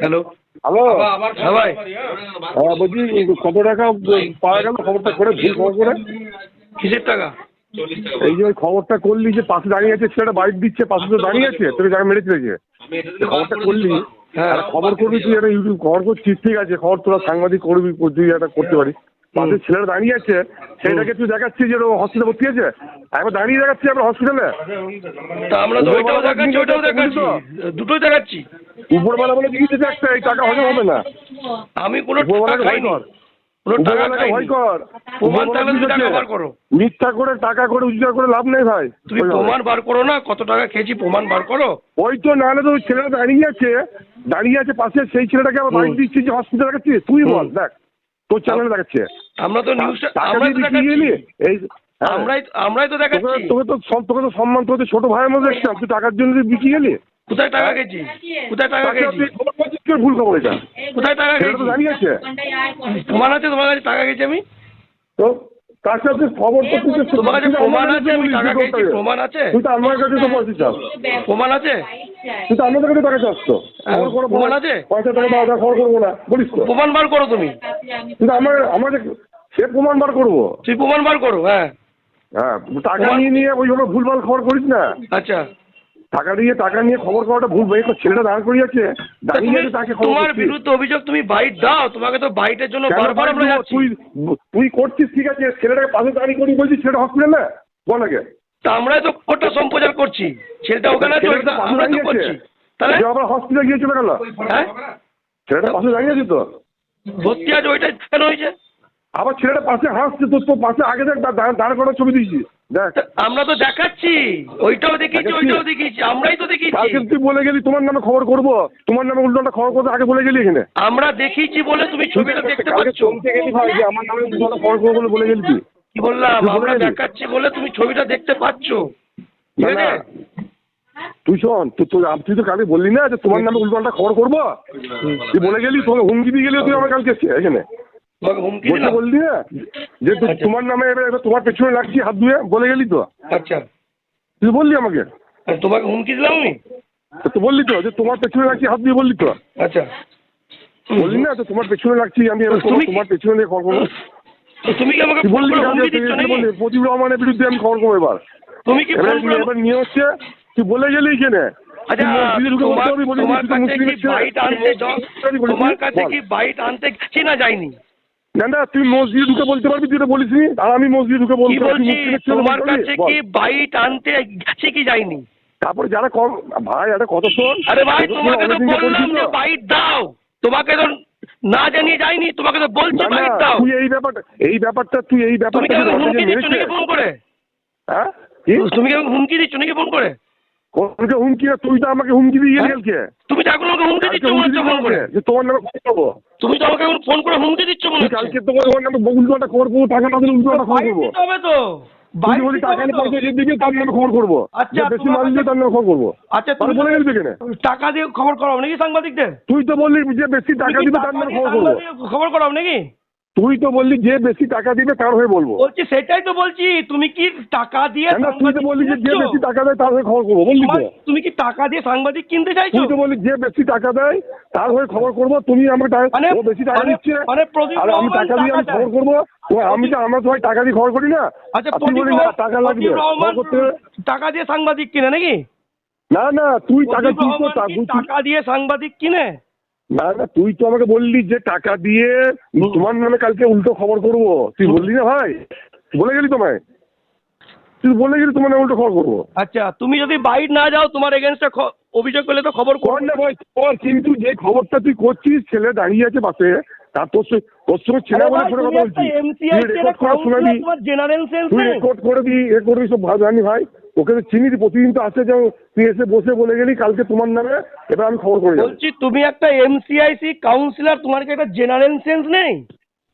Hello. Hello. হ্যাঁ ভাই। হ্যাঁ। বলছি কত টাকা পাওয়া গেল? খবরটা করে ভুল খবর করে। কিসের টাকা? এই যে খবরটা করলি যে পাশে দাঁড়িয়ে আছে ছেলেটা বাইক দিচ্ছে পাশে তো দাঁড়িয়ে আছে তোকে জায়গা মেরে চলেছে খবরটা করলি? হ্যাঁ। খবর করবি তুই একটা ইউটিউব খবর করছিস ঠিক আছে খবর তোরা সাংবাদিক করবি তুই একটা করতে পারিস। পাশে ছেলেটা দাঁড়িয়ে আছে সেটাকে তুই দেখাচ্ছিস যে হসপিটালে ভর্তি আছে? একবার দাঁড়িয়ে দেখাচ্ছি আমরা হসপিটালে তা আমরা তো ওইটাও দেখাচ্ছি ওইটাও দেখাচ্ছি। দুটোই দেখাচ্ছি। উপরবেলা বলে দিয়েছে একটা এই টাকা হজম হবে না। আমি কোনো টাকা খাইনি। মিথ্যা করে করে উদ্ধার করে লাভ নেই ভাই। তুমি প্রমাণ বার করো না কত টাকা খেয়েছি প্রমাণ বার করো। ওই তো নাহলে তো ছেলেটা দাঁড়িয়ে আছে দাঁড়িয়ে আছে পাশে সেই ছেলেটাকে আবার বাইক হুম। দিচ্ছি যে হসপিটাল তুই বল দেখ তোর চ্যানেলে দেখাচ্ছে। আমরা তো নিউজটা আমরাই তো বিক্রি দেখাচ্ছি। এই হ্যাঁ। আমরাই আমরাই তো তোকে দেখাচ্ছি। তোকে তো তোকে তো সম্মান তোকে ছোট ভাইয়ের মধ্যে দেখছিলাম তুই টাকার জন্য বিক্রি গেলি কোথায় টাকা খেয়েছি কোথায় টাকা কি ভুল খবর এটা। কোথায় টাকা প্রমাণ আছে তোমার কাছে টাকা খেয়েছি আমি? তো তার সাথে খবর তো তোমার কাছে প্রমাণ আছে আমি টাকা বলিস প্রমাণ আছে? তুই তো আমার কাছে তো পয়সা চাস। প্রমাণ আছে? তুই তো আমাদের কাছে টাকা চাস তো। খবর প্রমাণ আছে? পয়সা টাকা দাও খবর করব না। বলিস তো। প্রমাণ বার করো তুমি। তুই তো আমার আমাদের সে প্রমাণ বার করব। তুই প্রমাণ বার করো হ্যাঁ। হ্যাঁ টাকা নিয়ে নিয়ে ওইভাবে ভুলভাল খবর করিস না। আচ্ছা। টাকা দিয়ে টাকা নিয়ে খবর পাওয়াটা ভুল। ভাই ছেলেটা দাঁড় করিয়ে আছে দাঁড়িয়ে আছে তাকে তোমার বিরুদ্ধে অভিযোগ তুমি বাইট দাও। তোমাকে তো বাইটের জন্য বারবার আমরা যাচ্ছি। তুই তুই করছিস ঠিক আছে? ছেলেটাকে পাশে দাঁড়িয়ে করি বলছিস ছেলেটা হসপিটালে বল আগে। তা আমরাই তো ওটা সম্প্রচার করছি। ছেলেটা ওখানে আছে আমরা তো করছি। তাহলে? আবার হসপিটাল গিয়ে চলে গেল হ্যাঁ? ছেলেটা পাশে দাঁড়িয়ে আছে তো? ভর্তি আছে ওইটাই কেন হয়েছে? আবার ছেলেটা পাশে হাসছে তোর তো পাশে আগে দেখ দাঁড় দাঁড় করার ছবি দিয়েছি। দেখ। আমরা তো দেখাচ্ছি ওইটাও দেখিয়েছি? ওইটাও দেখিয়েছি আমরাই তো দেখিয়েছি। কালকে তুই বলে গেলি তোমার নামে খবর করব তোমার নামে উল্টোটা খবর করতে আগে বলে গেলি এখানে। আমরা দেখিয়েছি বলে তুমি ছবিটা দেখতে পাচ্ছ। চমকে গেলি ভাই যে আমার নামে উল্টোটা খবর করব বলে বলে গেলি তুই। কি বললাম আমরা দেখাচ্ছি বলে তুমি ছবিটা দেখতে পাচ্ছ। ঠিক আছে? তুই শোন তুই তুই তুই তো কালকে বললি না যে তোমার নামে উল্টোটা খবর করব? তুই বলে গেলি তোমাকে হুমকি দিয়ে গেলি তুই আমার কালকে এসে এখানে। তোমাকে হুমকি দিলাম। বললি না যে আচ্ছা। তোমার নামে তোমার পেছনে লাগছি হাত ধুয়ে বলে গেলি তো। আচ্ছা। তুই বললি আমাকে। তোমাকে হুমকি দিলাম আমি? তো বললি তো যে তোমার পেছনে লাগছি হাত দিয়ে বললি তো। আচ্ছা। বললি না তো তোমার পেছনে লাগছি আমি তোমার পেছনে নিয়ে খবর করব। তুমি কি আমাকে বললি প্রদীপ রহমানের বিরুদ্ধে আমি খবর করব এবার। তুমি কি এবার নিয়ে হচ্ছে তুই বলে গেলি এখানে আচ্ছা তোমার কাছে কি বাইট আনতে য- তুই বলিস তোমার নি? তুই মসজিদে ঢুকে বলতে পারবি তুই এটা বলিস নি। আর আমি মসজিদে ঢুকে বলতে পারবি তোমার কাছে কি বাইট আনতে গেছি কি যাইনি তারপরে যারা কম ভাই একটা শোন। আরে ভাই তোমাকে তো বললাম যে বাইট দাও। তোমাকে তো না জানিয়ে যাইনি তোমাকে তো বলছি বাইট দাও। তুই এই ব্যাপারটা এই ব্যাপারটা তুই এই তুমি ব্যাপারটা হুমকি দিচ্ছ নাকি ফোন করে? হ্যাঁ? তুমি কি হুমকি দিচ্ছ নাকি ফোন করে? কোনকে হুমকি তুই তো আমাকে হুমকি দিয়ে গেলি হ্যাঁ? তুমি তো এখন আমাকে হুমকি দিচ্ছ ফোন করে। যে তোমার নামে তুমি তো ফোন করে হুমকি দিচ্ছ মনে হচ্ছে? কালকে তোমার ওখানে আমি উল্টো কোটা খবর করব টাকা না দিলে উল্টো একটা খবর করব। তবে তো। বাইরে বলি টাকা নিয়ে পয়সা দিয়ে দিবি তার নামে খবর করব। আচ্ছা, বেশি মাল দিয়ে তার নামে খবর করব। আচ্ছা তুমি বলে গেলি কেন? টাকা দিয়ে খবর করাও নাকি সাংবাদিকদের? তুই তো বললি যে বেশি টাকা দিবি দিবে তার নামে খবর করব। খবর করাও নাকি? তুই তো বললি যে বেশি টাকা দিবে তার হয়ে বলব। বলছি সেটাই তো বলছি। তুমি কি টাকা দিয়ে না, না তুই তো বললি যে যে বেশি টাকা দেয় তার হয়ে খবর করব বললি তো। তুমি কি টাকা দিয়ে সাংবাদিক কিনতে চাইছো? তুই তো বললি যে বেশি টাকা দেয় তার হয়ে খবর করব তুমি আমাকে টাকা মানে- ও বেশি টাকা মানে- দিচ্ছে। মানে আর আমি টাকা দিয়ে আমি খবর করব? ও আমি তো আমরা তো টাকা দিয়ে খবর করি না। আচ্ছা তুই বলি না টাকা লাগবে। টাকা দিয়ে সাংবাদিক কিনে নাকি? না না তুই- টাকা দিয়ে সাংবাদিক কিনে? না না তুই তো আমাকে বললি যে টাকা দিয়ে তোমার নামে কালকে উল্টো খবর করব। তুই বললি না ভাই? বলে গেলি তোমায়? তুই বলে গেলি তোমার নামে উল্টো খবর করব। আচ্ছা তুমি যদি বাইট না যাও তোমার এগেনস্টে অভিযোগ করলে তো খবর কর না ভাই কর কিন্তু যে খবরটা তুই করছিস ছেলে দাঁড়িয়ে আছে পাশে তার তো বলে কথা বলছি। রেকর্ড করে শোনাবি। তুই রেকর্ড দিই এ করবি সব ভাই জানি ভাই। ওকে তো চিনি প্রতিদিন তো আসে যেমন তুই এসে বসে বলে গেলি কালকে তোমার নামে এবার আমি খবর করে বলছি তুমি একটা এমসিআইসি কাউন্সিলর তোমার কি একটা জেনারেল সেন্স নেই?